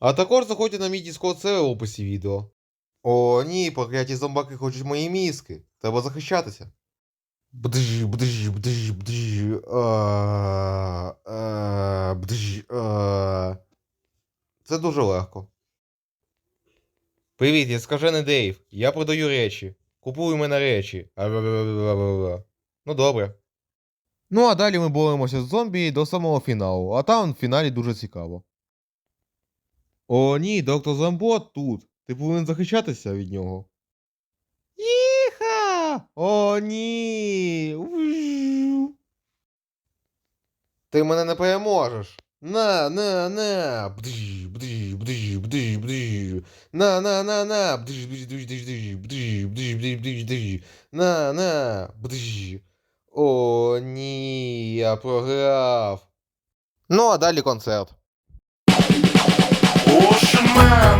А також заходьте на мій Discord сервер в описі відео. О, ні, прокляті зомбаки хочуть мої мізки. Треба захищатися. Бдж, бдж, бдж, бдж, а, а, бдж, а. Це дуже легко. Привіт, я скажений Дейв. Я продаю речі. Купуй мене речі. Ну добре. Ну, а далі ми боремося з зомбі до самого фіналу, а там в фіналі дуже цікаво. О, ні, доктор Зомбот тут. Ти повинен захищатися від нього. Їха! О, ні! Ти мене не переможеш. На, на, на. Бдж, бдж, бдж, бдж, бдж. На, на, на, на. Бдж, бдж, бдж, бдж, бдж, бдж, бдж, бдж, бдж. На, на. Бдж. О, ні, я програв. Ну, а далі концерт. Russian man.